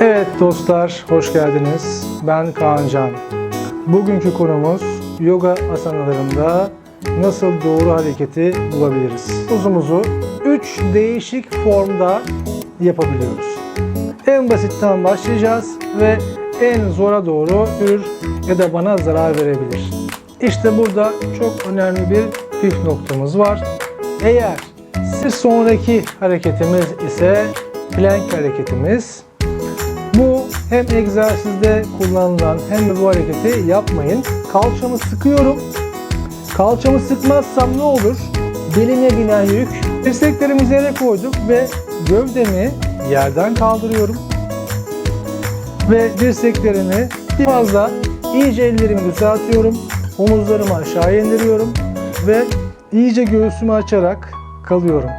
Evet dostlar, hoş geldiniz. Ben Kaan Can. Bugünkü konumuz yoga asanalarında nasıl doğru hareketi bulabiliriz? Uzumuzu 3 değişik formda yapabiliyoruz. En basitten başlayacağız ve en zora doğru yürür ya da bana zarar verebilir. İşte burada çok önemli bir püf noktamız var. Eğer bir sonraki hareketimiz ise plank hareketimiz. Hem egzersizde kullanılan hem de bu hareketi yapmayın. Kalçamı sıkıyorum. Kalçamı sıkmazsam ne olur? Belime binen yük. Dirseklerimizi yere koyduk ve gövdemi yerden kaldırıyorum. Ve dirseklerimi fazla iyice ellerimi düzeltiyorum. Omuzlarımı aşağı indiriyorum ve iyice göğsümü açarak kalıyorum.